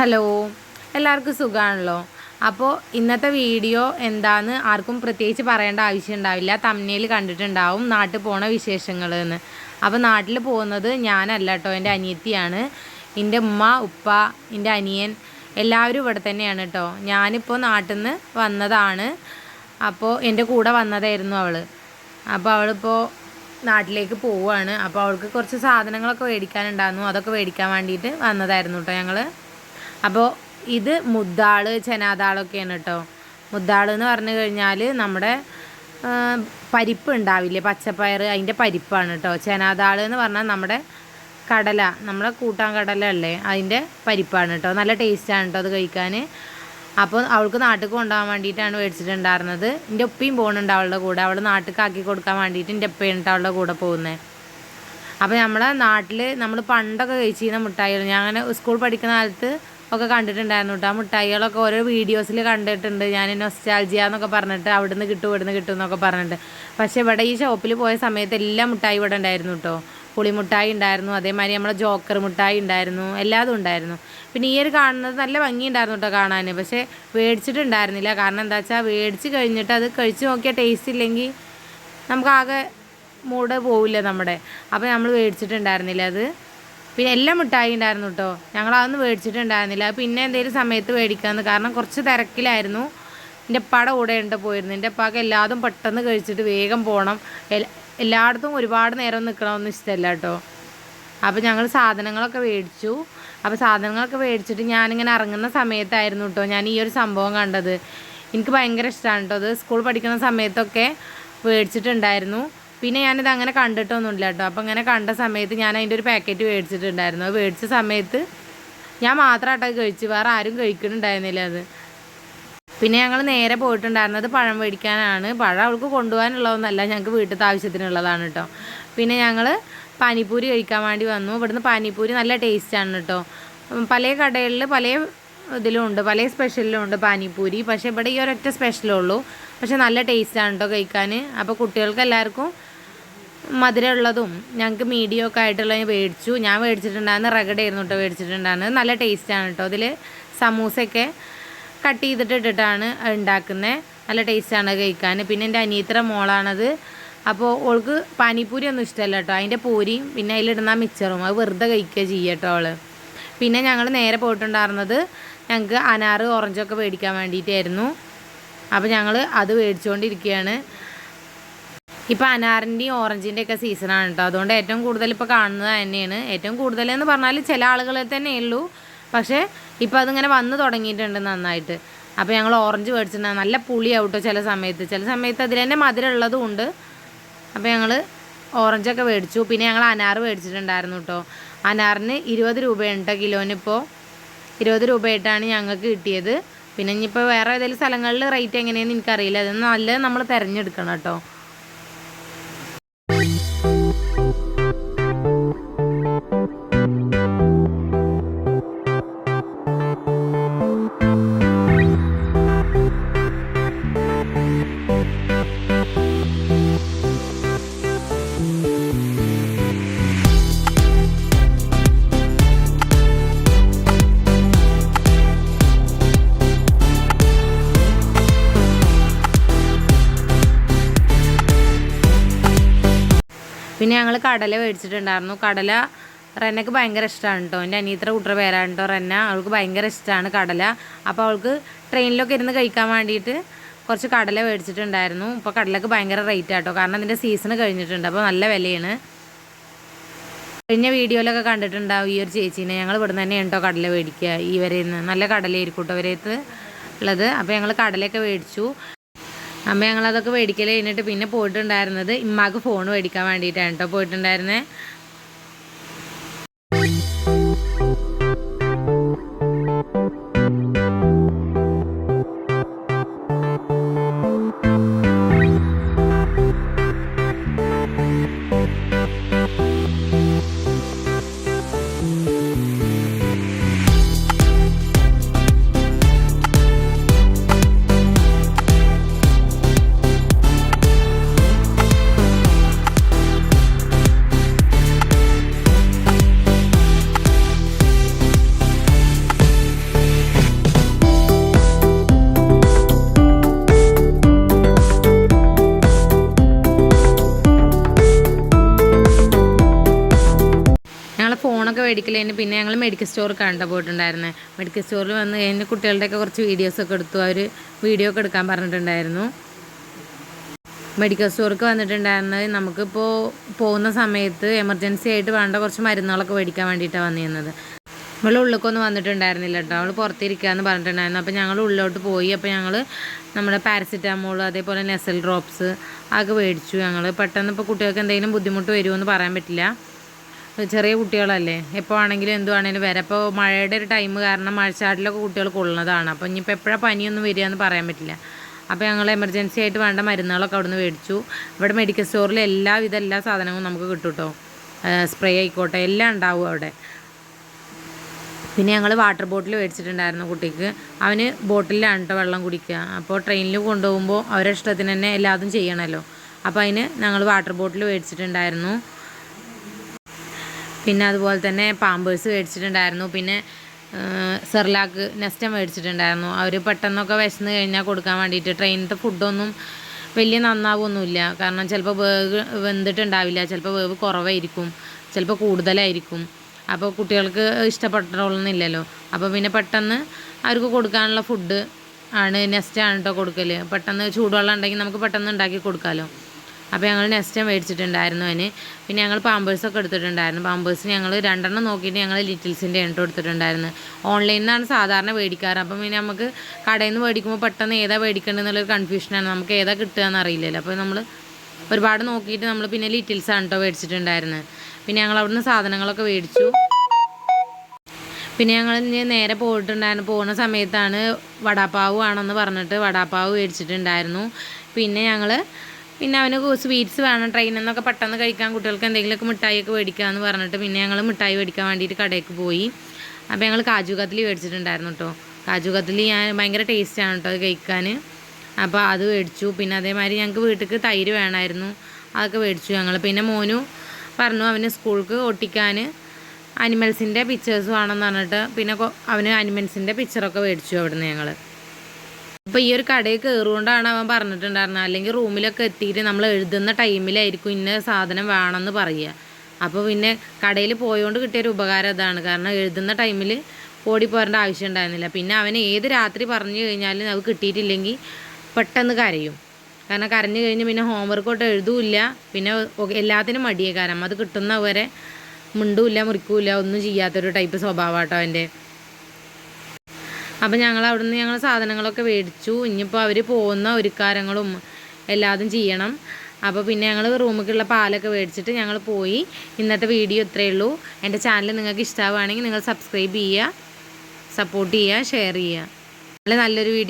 Hello. എല്ലാവർക്കും സുഖമാണല്ലോ അപ്പോൾ ഇന്നത്തെ വീഡിയോ എന്താന്ന് ആർക്കും പ്രത്യേകിച്ച് പറയേണ്ട ആവശ്യം ഉണ്ടാവില്ല. തമ്മിൽ കണ്ടിട്ടുണ്ടാവും നാട്ടിൽ പോണ വിശേഷങ്ങൾ എന്ന് അപ്പോൾ നാട്ടിൽ പോകുന്നത് ഞാനല്ല കേട്ടോ എന്റെ അനിയത്തിയാണ്. എന്റെ ഉമ്മ ഉപ്പ എന്റെ അനിയൻ എല്ലാവരും ഇവിടെ തന്നെയാണ് കേട്ടോ. ഞാനിപ്പോൾ നാട്ടിൽ നിന്ന് വന്നതാണ്. അപ്പോൾ എന്റെ കൂടെ വന്നതായിരുന്നു അവൾ അപ്പോൾ അവളിപ്പോൾ നാട്ടിലേക്ക് പോവുകയാണ് അപ്പോൾ അവൾക്ക് കുറച്ച് സാധനങ്ങളൊക്കെ മേടിക്കാനുണ്ടായിരുന്നു. അതൊക്കെ മേടിക്കാൻ വേണ്ടിയിട്ട് വന്നതായിരുന്നു കേട്ടോ ഞങ്ങൾ അപ്പോൾ ഇത് മുദ്ദാൾ ചെനാതാളൊക്കെയാണ് കേട്ടോ മുദ്ദാൾ എന്ന് പറഞ്ഞു കഴിഞ്ഞാൽ നമ്മുടെ പരിപ്പ് ഉണ്ടാവില്ലേ പച്ചപ്പയർ അതിന്റെ പരിപ്പാണ് കേട്ടോ ചെനാതാൾ എന്ന് പറഞ്ഞാൽ നമ്മുടെ കടല നമ്മുടെ കൂട്ടാൻ കടല അല്ലേ? അതിന്റെ പരിപ്പാണ് കേട്ടോ നല്ല ടേസ്റ്റാണ് കേട്ടോ അത് കഴിക്കാൻ അപ്പോൾ അവൾക്ക് നാട്ടിൽ കൊണ്ടുപോകാൻ വേണ്ടിയിട്ടാണ് മേടിച്ചിട്ടുണ്ടായിരുന്നത്. എന്റെ ഉപ്പയും പോകുന്നുണ്ട് അവളുടെ കൂടെ. അവൾ നാട്ടിലേക്ക് ആക്കി കൊടുക്കാൻ വേണ്ടിയിട്ട് എന്റെ ഉപ്പയാണ് അവളുടെ കൂടെ പോകുന്നത് അപ്പോൾ നമ്മളെ നാട്ടിൽ നമ്മൾ പണ്ടൊക്കെ കഴിച്ചിരുന്ന മുട്ടായികൾ ഞാൻ അങ്ങനെ സ്കൂൾ പഠിക്കുന്ന കാലത്ത് ഒക്കെ കണ്ടിട്ടുണ്ടായിരുന്നു കേട്ടോ ആ മിഠായികളൊക്കെ ഓരോ വീഡിയോസിൽ കണ്ടിട്ടുണ്ട്. ഞാൻ നൊസ്റ്റാൾജിയ എന്നൊക്കെ പറഞ്ഞിട്ട് അവിടുന്ന് കിട്ടും ഇവിടുന്ന് കിട്ടും എന്നൊക്കെ പറഞ്ഞിട്ട്. പക്ഷേ ഇവിടെ ഈ ഷോപ്പിൽ പോയ സമയത്ത് എല്ലാ മിഠായി ഇവിടെ ഉണ്ടായിരുന്നു കേട്ടോ പുളിമുട്ടായി ഉണ്ടായിരുന്നു അതേമാതിരി നമ്മളെ ജോക്കർ മിഠായി ഉണ്ടായിരുന്നു എല്ലാതും ഉണ്ടായിരുന്നു. പിന്നെ ഈ ഒരു കാണുന്നത് നല്ല ഭംഗിയുണ്ടായിരുന്നു കേട്ടോ കാണാൻ പക്ഷേ മേടിച്ചിട്ടുണ്ടായിരുന്നില്ല. കാരണം എന്താ വെച്ചാൽ മേടിച്ച് കഴിഞ്ഞിട്ട് അത് കഴിച്ച് നോക്കിയാൽ ടേസ്റ്റ് ഇല്ലെങ്കിൽ നമുക്കാകെ മൂഡ് പോവില്ല നമ്മുടെ. അപ്പോൾ നമ്മൾ മേടിച്ചിട്ടുണ്ടായിരുന്നില്ല അത്. പിന്നെ എല്ലാം മിഠായി ഉണ്ടായിരുന്നു കേട്ടോ ഞങ്ങൾ അതൊന്നും മേടിച്ചിട്ടുണ്ടായിരുന്നില്ല. പിന്നെ എന്തെങ്കിലും സമയത്ത് മേടിക്കാമെന്ന് കാരണം കുറച്ച് തിരക്കിലായിരുന്നു. എന്റെ പട കൂടെ ഉണ്ട് പോയിരുന്നു. എന്റെ അപ്പാക്ക് എല്ലാതും പെട്ടെന്ന് കഴിച്ചിട്ട് വേഗം പോകണം എല്ലായിടത്തും ഒരുപാട് നേരം നിൽക്കണമെന്ന് ഇഷ്ടമല്ല കേട്ടോ അപ്പോൾ ഞങ്ങൾ സാധനങ്ങളൊക്കെ മേടിച്ചു. അപ്പോൾ സാധനങ്ങളൊക്കെ മേടിച്ചിട്ട് ഞാനിങ്ങനെ ഇറങ്ങുന്ന സമയത്തായിരുന്നു കേട്ടോ ഞാൻ ഈ ഒരു സംഭവം കണ്ടത്. എനിക്ക് ഭയങ്കര ഇഷ്ടമാണ് കേട്ടോ അത് സ്കൂൾ പഠിക്കുന്ന സമയത്തൊക്കെ മേടിച്ചിട്ടുണ്ടായിരുന്നു. പിന്നെ ഞാനിത് അങ്ങനെ കണ്ടിട്ടൊന്നുമില്ല കേട്ടോ. അപ്പോൾ അങ്ങനെ കണ്ട സമയത്ത് ഞാൻ അതിന്റെ ഒരു പാക്കറ്റ് മേടിച്ചിട്ടുണ്ടായിരുന്നു. അത് മേടിച്ച സമയത്ത് ഞാൻ മാത്രമായിട്ടത് കഴിച്ചു. വേറെ ആരും കഴിക്കുന്നുണ്ടായിരുന്നില്ല അത്. പിന്നെ ഞങ്ങൾ നേരെ പോയിട്ടുണ്ടായിരുന്നത് പഴം മേടിക്കാനാണ്. പഴം അവൾക്ക് കൊണ്ടുപോകാനുള്ളതൊന്നല്ല. ഞങ്ങൾക്ക് വീട്ടിലത്തെ ആവശ്യത്തിനുള്ളതാണ് കേട്ടോ. പിന്നെ ഞങ്ങൾ പാനിപ്പൂരി കഴിക്കാൻ വേണ്ടി വന്നു. ഇവിടുന്ന് പാനിപ്പൂരി നല്ല ടേസ്റ്റാണ് കേട്ടോ. പല കടകളിൽ പല ഇതിലും ഉണ്ട്. പല സ്പെഷ്യലിലും ഉണ്ട് പാനിപ്പൂരി. പക്ഷേ ഇവിടെ ഈ ഒരൊറ്റ സ്പെഷ്യലേ ഉള്ളൂ. പക്ഷേ നല്ല ടേസ്റ്റാണ് കേട്ടോ കഴിക്കാൻ അപ്പോൾ കുട്ടികൾക്ക് എല്ലാവർക്കും മധുരമുള്ളതും ഞങ്ങൾക്ക് മീഡിയം ഒക്കെ ആയിട്ടുള്ളത് മേടിച്ചു. ഞാൻ മേടിച്ചിട്ടുണ്ടായിരുന്നു റഗഡായിരുന്നു കേട്ടോ മേടിച്ചിട്ടുണ്ടായിരുന്നത്. നല്ല ടേസ്റ്റാണ് കേട്ടോ അതിൽ സമൂസയൊക്കെ കട്ട് ചെയ്തിട്ട് ഇട്ടിട്ടാണ് ഉണ്ടാക്കുന്നത് നല്ല ടേസ്റ്റാണ് കഴിക്കാൻ. പിന്നെ എന്റെ അനിയത്ര മോളാണത്. അപ്പോൾ ഓൾക്ക് പാനിപ്പൂരി ഒന്നും ഇഷ്ടമല്ല കേട്ടോ അതിന്റെ പൂരിയും പിന്നെ അതിലിടുന്ന മിച്ചറും അത് വെറുതെ കഴിക്കുക ചെയ്യുക കേട്ടോ അവൾ. പിന്നെ ഞങ്ങൾ നേരെ പോയിട്ടുണ്ടായിരുന്നത് ഞങ്ങൾക്ക് അനാറ് ഓറഞ്ചൊക്കെ മേടിക്കാൻ വേണ്ടിയിട്ടായിരുന്നു. അപ്പോൾ ഞങ്ങൾ അത് മേടിച്ചുകൊണ്ടിരിക്കുകയാണ് ഇപ്പോൾ അനാറിന്റെയും ഓറഞ്ചിന്റെ ഒക്കെ സീസണാണ് കേട്ടോ അതുകൊണ്ട് ഏറ്റവും കൂടുതൽ ഇപ്പോൾ കാണുന്നത് തന്നെയാണ്. ഏറ്റവും കൂടുതൽ എന്ന് പറഞ്ഞാൽ ചില ആളുകളെ തന്നെ ഉള്ളൂ. പക്ഷേ ഇപ്പോൾ അതിങ്ങനെ വന്ന് തുടങ്ങിയിട്ടുണ്ട് നന്നായിട്ട്. അപ്പോൾ ഞങ്ങൾ ഓറഞ്ച് മേടിച്ചിട്ടുണ്ട്. നല്ല പുളിയാവും കേട്ടോ ചില സമയത്ത്. ചില സമയത്ത് അതിൽ തന്നെ മധുരം ഉള്ളതും ഉണ്ട്. അപ്പോൾ ഞങ്ങൾ ഓറഞ്ചൊക്കെ മേടിച്ചു. പിന്നെ ഞങ്ങൾ അനാറ് മേടിച്ചിട്ടുണ്ടായിരുന്നു കേട്ടോ അനാറിന് ഇരുപത് രൂപയുണ്ട് കേട്ടോ കിലോനിപ്പോൾ ഇരുപത് രൂപയായിട്ടാണ് ഞങ്ങൾക്ക് കിട്ടിയത്. പിന്നെ ഇനിയിപ്പോൾ വേറെ ഏതെങ്കിലും സ്ഥലങ്ങളിൽ റേറ്റ് എങ്ങനെയാണെന്ന് എനിക്കറിയില്ല. അത് നല്ലത് നമ്മൾ തിരഞ്ഞെടുക്കണം കേട്ടോ പിന്നെ ഞങ്ങൾ കടല മേടിച്ചിട്ടുണ്ടായിരുന്നു. കടല റെന്നക്ക് ഭയങ്കര ഇഷ്ടമാണ് കേട്ടോ എന്റെ അനിയത്ര കൂട്ടർ പേരാണ് കേട്ടോ റെന്ന. അവൾക്ക് ഭയങ്കര ഇഷ്ടമാണ് കടല. അപ്പോൾ അവൾക്ക് ട്രെയിനിലൊക്കെ ഇരുന്ന് കഴിക്കാൻ വേണ്ടിയിട്ട് കുറച്ച് കടല മേടിച്ചിട്ടുണ്ടായിരുന്നു. ഇപ്പോൾ കടലക്ക് ഭയങ്കര റേറ്റ് ആട്ടോ കാരണം അതിന്റെ സീസൺ കഴിഞ്ഞിട്ടുണ്ട്. അപ്പോൾ നല്ല വിലയാണ്. കഴിഞ്ഞ വീഡിയോയിലൊക്കെ കണ്ടിട്ടുണ്ടാവും ഈ ഒരു ചേച്ചീനെ. ഞങ്ങൾ ഇവിടെ നിന്ന് തന്നെയാണ് കേട്ടോ കടല മേടിക്കുക. ഈ വരെ നിന്ന് നല്ല കടലയായിരിക്കും കേട്ടോ ഇവരേത്ത് ഉള്ളത്. അപ്പോൾ ഞങ്ങൾ കടലയൊക്കെ മേടിച്ചു. അമ്മ ഞങ്ങളതൊക്കെ മേടിക്കൽ കഴിഞ്ഞിട്ട് പിന്നെ പോയിട്ടുണ്ടായിരുന്നത് ഇമ്മാക്ക് ഫോൺ മേടിക്കാൻ വേണ്ടിയിട്ടാണ് കേട്ടോ പോയിട്ടുണ്ടായിരുന്നത് മേടിക്കൽ കഴിഞ്ഞ് പിന്നെ ഞങ്ങൾ മെഡിക്കൽ സ്റ്റോർ കണ്ട പോയിട്ടുണ്ടായിരുന്നത് മെഡിക്കൽ സ്റ്റോറിൽ വന്ന് കഴിഞ്ഞ് കുട്ടികളുടെയൊക്കെ കുറച്ച് വീഡിയോസൊക്കെ എടുത്തു. അവർ വീഡിയോ ഒക്കെ എടുക്കാൻ പറഞ്ഞിട്ടുണ്ടായിരുന്നു. മെഡിക്കൽ സ്റ്റോർക്ക് വന്നിട്ടുണ്ടായിരുന്നത് നമുക്കിപ്പോൾ പോകുന്ന സമയത്ത് എമർജൻസി ആയിട്ട് വേണ്ട കുറച്ച് മരുന്നുകളൊക്കെ മേടിക്കാൻ വേണ്ടിയിട്ടാണ് വന്നിരുന്നത്. നമ്മൾ ഉള്ളിലേക്കൊന്നും വന്നിട്ടുണ്ടായിരുന്നില്ല കേട്ടോ. അവൾ പുറത്തിരിക്കുകയെന്ന് പറഞ്ഞിട്ടുണ്ടായിരുന്നു. അപ്പോൾ ഞങ്ങൾ ഉള്ളിലോട്ട് പോയി. അപ്പോൾ ഞങ്ങൾ നമ്മുടെ പാരസിറ്റാമോൾ അതേപോലെ നെസൽ ഡ്രോപ്സ് അതൊക്കെ മേടിച്ചു. ഞങ്ങൾ പെട്ടെന്ന് ഇപ്പോൾ കുട്ടികൾക്ക് എന്തെങ്കിലും ബുദ്ധിമുട്ട് വരുമോ എന്ന് പറയാൻ പറ്റില്ല. ചെറിയ കുട്ടികളല്ലേ? എപ്പോൾ ആണെങ്കിലും എന്തു ആണെങ്കിലും വരാം. അപ്പോൾ മഴയുടെ ഒരു ടൈം കാരണം മഴച്ചാട്ടിലൊക്കെ കുട്ടികൾ കൊള്ളുന്നതാണ്. അപ്പോൾ ഇനിയിപ്പോൾ എപ്പോഴാണ് പനിയൊന്നും വരിക എന്ന് പറയാൻ പറ്റില്ല. അപ്പോൾ ഞങ്ങൾ എമർജൻസി ആയിട്ട് വേണ്ട മരുന്നുകളൊക്കെ അവിടുന്ന് മേടിച്ചു. ഇവിടെ മെഡിക്കൽ സ്റ്റോറിൽ എല്ലാവിധ എല്ലാ സാധനങ്ങളും നമുക്ക് കിട്ടും കേട്ടോ സ്പ്രേ ആയിക്കോട്ടെ എല്ലാം ഉണ്ടാവും അവിടെ. പിന്നെ ഞങ്ങൾ വാട്ടർ ബോട്ടിൽ മേടിച്ചിട്ടുണ്ടായിരുന്നു കുട്ടിക്ക്. അവന് ബോട്ടിലാണ് കേട്ടോ വെള്ളം കുടിക്കുക. അപ്പോൾ ട്രെയിനിൽ കൊണ്ടുപോകുമ്പോൾ അവരുടെ ഇഷ്ടത്തിന് തന്നെ എല്ലാതും ചെയ്യണമല്ലോ അപ്പോൾ അതിന് ഞങ്ങൾ വാട്ടർ ബോട്ടിൽ മേടിച്ചിട്ടുണ്ടായിരുന്നു. പിന്നെ അതുപോലെ തന്നെ പാമ്പേഴ്സ് മേടിച്ചിട്ടുണ്ടായിരുന്നു. പിന്നെ സെർലാക്ക് നെസ്റ്റ് മേടിച്ചിട്ടുണ്ടായിരുന്നു. അവർ പെട്ടെന്നൊക്കെ വിശന്ന് കഴിഞ്ഞാൽ കൊടുക്കാൻ വേണ്ടിയിട്ട് ട്രെയിനിലത്തെ ഫുഡൊന്നും വലിയ നന്നാവൊന്നുമില്ല. കാരണം ചിലപ്പോൾ വേവ് വെന്തിട്ടുണ്ടാവില്ല. ചിലപ്പോൾ വേവ് കുറവായിരിക്കും. ചിലപ്പോൾ കൂടുതലായിരിക്കും. അപ്പോൾ കുട്ടികൾക്ക് ഇഷ്ടപ്പെട്ടോളന്നില്ലല്ലോ അപ്പോൾ പിന്നെ പെട്ടെന്ന് അവർക്ക് കൊടുക്കാനുള്ള ഫുഡ് ആണ് നെസ്റ്റ് ആണ് കേട്ടോ കൊടുക്കൽ പെട്ടെന്ന് ചൂടുവെള്ളം ഉണ്ടെങ്കിൽ നമുക്ക് പെട്ടെന്ന് ഉണ്ടാക്കി കൊടുക്കാമല്ലോ അപ്പോൾ ഞങ്ങൾ നെസ്റ്റം മേടിച്ചിട്ടുണ്ടായിരുന്നു അതിന്. പിന്നെ ഞങ്ങൾ പാമ്പേഴ്സൊക്കെ എടുത്തിട്ടുണ്ടായിരുന്നു. പാമ്പേഴ്സ് ഞങ്ങൾ രണ്ടെണ്ണം നോക്കിയിട്ട് ഞങ്ങൾ ലിറ്റിൽസിന്റെ എണ്ണം എടുത്തിട്ടുണ്ടായിരുന്നു ഓൺലൈനിൽ നിന്നാണ് സാധാരണ മേടിക്കാറ്. അപ്പം പിന്നെ നമുക്ക് കടയിൽ നിന്ന് മേടിക്കുമ്പോൾ പെട്ടെന്ന് ഏതാ മേടിക്കേണ്ടതെന്നുള്ളൊരു കൺഫ്യൂഷനാണ് നമുക്ക് ഏതാ കിട്ടുക എന്ന് അറിയില്ലല്ലോ. അപ്പോൾ നമ്മൾ ഒരുപാട് നോക്കിയിട്ട് നമ്മൾ പിന്നെ ലിറ്റിൽസാണ് കേട്ടോ മേടിച്ചിട്ടുണ്ടായിരുന്നത് പിന്നെ ഞങ്ങൾ അവിടുന്ന് സാധനങ്ങളൊക്കെ മേടിച്ചു. പിന്നെ ഞങ്ങൾ നേരെ പോയിട്ടുണ്ടായിരുന്നു. പോകുന്ന സമയത്താണ് വടാപ്പാവ് ആണെന്ന് പറഞ്ഞിട്ട് വടാപ്പാവ് മേടിച്ചിട്ടുണ്ടായിരുന്നു. പിന്നെ ഞങ്ങൾ പിന്നെ അവന് സ്വീറ്റ്സ് വേണം ട്രെയിനിൽ നിന്നൊക്കെ പെട്ടെന്ന് കഴിക്കാൻ കുട്ടികൾക്ക് എന്തെങ്കിലുമൊക്കെ മിഠായിയൊക്കെ മേടിക്കാമെന്ന് പറഞ്ഞിട്ട് പിന്നെ ഞങ്ങൾ മിഠായി മേടിക്കാൻ വേണ്ടിയിട്ട് കടയിലേക്ക് പോയി. അപ്പോൾ ഞങ്ങൾ കാജു കത്തിലി മേടിച്ചിട്ടുണ്ടായിരുന്നു കേട്ടോ കാജു കത്തിലി ഞാൻ ഭയങ്കര ടേസ്റ്റാണ് കേട്ടോ അത് കഴിക്കാൻ അപ്പോൾ അത് മേടിച്ചു. പിന്നെ അതേമാതിരി ഞങ്ങൾക്ക് വീട്ടിൽ തൈര് വേണമായിരുന്നു അതൊക്കെ മേടിച്ചു ഞങ്ങൾ പിന്നെ മോനു പറഞ്ഞു അവന് സ്കൂൾക്ക് ഒട്ടിക്കാൻ അനിമൽസിന്റെ പിക്ചേഴ്സ് വേണമെന്ന് പറഞ്ഞിട്ട് പിന്നെ അവന് അനിമൽസിന്റെ പിക്ചറൊക്കെ മേടിച്ചു അവിടുന്ന് ഞങ്ങൾ അപ്പോൾ ഈ ഒരു കടയിൽ കയറുകൊണ്ടാണ് അവൻ പറഞ്ഞിട്ടുണ്ടായിരുന്നത്. അല്ലെങ്കിൽ റൂമിലൊക്കെ എത്തിയിട്ട് നമ്മൾ എഴുതുന്ന ടൈമിലായിരിക്കും ഇന്ന സാധനം വേണമെന്ന് പറയുക. അപ്പോൾ പിന്നെ കടയിൽ പോയോണ്ട് കിട്ടിയൊരു ഉപകാരം അതാണ്. കാരണം എഴുതുന്ന ടൈമിൽ ഓടി പോരേണ്ട ആവശ്യം ഉണ്ടായിരുന്നില്ല. പിന്നെ അവൻ ഏത് രാത്രി പറഞ്ഞു കഴിഞ്ഞാലും അത് കിട്ടിയിട്ടില്ലെങ്കിൽ പെട്ടെന്ന് കരയും. കാരണം കരഞ്ഞു കഴിഞ്ഞ് പിന്നെ ഹോംവർക്ക് ഒട്ട് എഴുതൂല്ല. പിന്നെ എല്ലാത്തിനും മടിയേ. കാരണം അത് കിട്ടുന്നവരെ മിണ്ടൂല്ല മുറിക്കൂല ഒന്നും ചെയ്യാത്തൊരു ടൈപ്പ് സ്വഭാവമാട്ടോ അവന്റെ. അപ്പം ഞങ്ങൾ അവിടെ നിന്ന് ഞങ്ങൾ സാധനങ്ങളൊക്കെ മേടിച്ചു. ഇനിയിപ്പോൾ അവർ പോകുന്ന ഒരുക്കാരങ്ങളും എല്ലാതും ചെയ്യണം. അപ്പോൾ പിന്നെ ഞങ്ങൾ റൂമിലേക്കുള്ള പാലൊക്കെ മേടിച്ചിട്ട് ഞങ്ങൾ പോയി. ഇന്നത്തെ വീഡിയോ ഇത്രയേ ഉള്ളൂ. എന്റെ ചാനൽ നിങ്ങൾക്ക് ഇഷ്ടമാവുകയാണെങ്കിൽ നിങ്ങൾ സബ്സ്ക്രൈബ് ചെയ്യുക സപ്പോർട്ട് ചെയ്യുക ഷെയർ ചെയ്യുക. നല്ല നല്ലൊരു വീഡിയോ